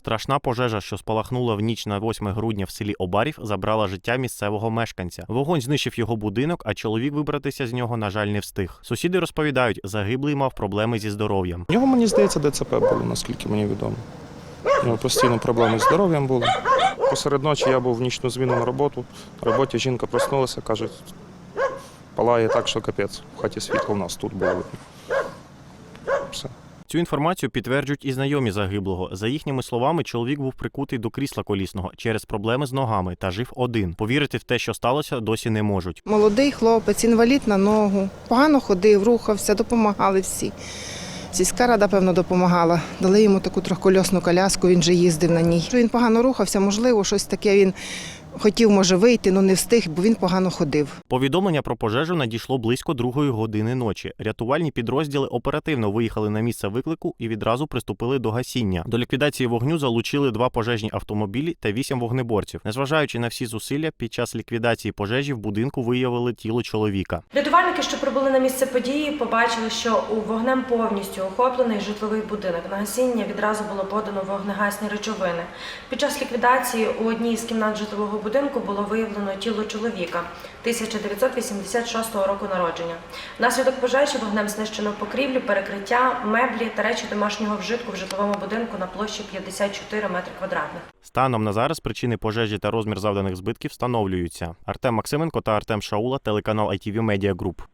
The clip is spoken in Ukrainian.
Страшна пожежа, що спалахнула в ніч на 8 грудня в селі Обарів, забрала життя місцевого мешканця. Вогонь знищив його будинок, а чоловік вибратися з нього, на жаль, не встиг. Сусіди розповідають, загиблий мав проблеми зі здоров'ям. У нього, мені здається, ДЦП було, наскільки мені відомо. У нього постійно проблеми з здоров'ям були. Посеред ночі я був в нічну зміну на роботу. На роботі жінка проснулася, каже, палає так, що капець. В хаті світло в нас тут було. Все. Цю інформацію підтверджують і знайомі загиблого. За їхніми словами, чоловік був прикутий до крісла колісного через проблеми з ногами та жив один. Повірити в те, що сталося, досі не можуть. Молодий хлопець, інвалід на ногу. Погано ходив, рухався, допомагали всі. Сільська рада, певно, допомагала. Дали йому таку трьохкольосну коляску, він же їздив на ній. Він погано рухався, можливо, щось таке він хотів, може, вийти, але не встиг, бо він погано ходив. Повідомлення про пожежу надійшло близько другої години ночі. Рятувальні підрозділи оперативно виїхали на місце виклику і відразу приступили до гасіння. До ліквідації вогню залучили два пожежні автомобілі та вісім вогнеборців. Незважаючи на всі зусилля, під час ліквідації пожежі в будинку виявили тіло чоловіка. Рятувальники, що прибули на місце події, побачили, що у вогнем повністю охоплений житловий будинок. На гасіння відразу було подано вогнегасні речовини. Під час ліквідації у одній з кімнат житлового будинку було виявлено тіло чоловіка 1986 року народження. Наслідок пожежі вогнем знищено покрівлю, перекриття, меблі та речі домашнього вжитку в житловому будинку на площі 54 метри квадратних. Станом на зараз причини пожежі та розмір завданих збитків встановлюються. Артем Максименко та Артем Шаула, телеканал ITV Media Group.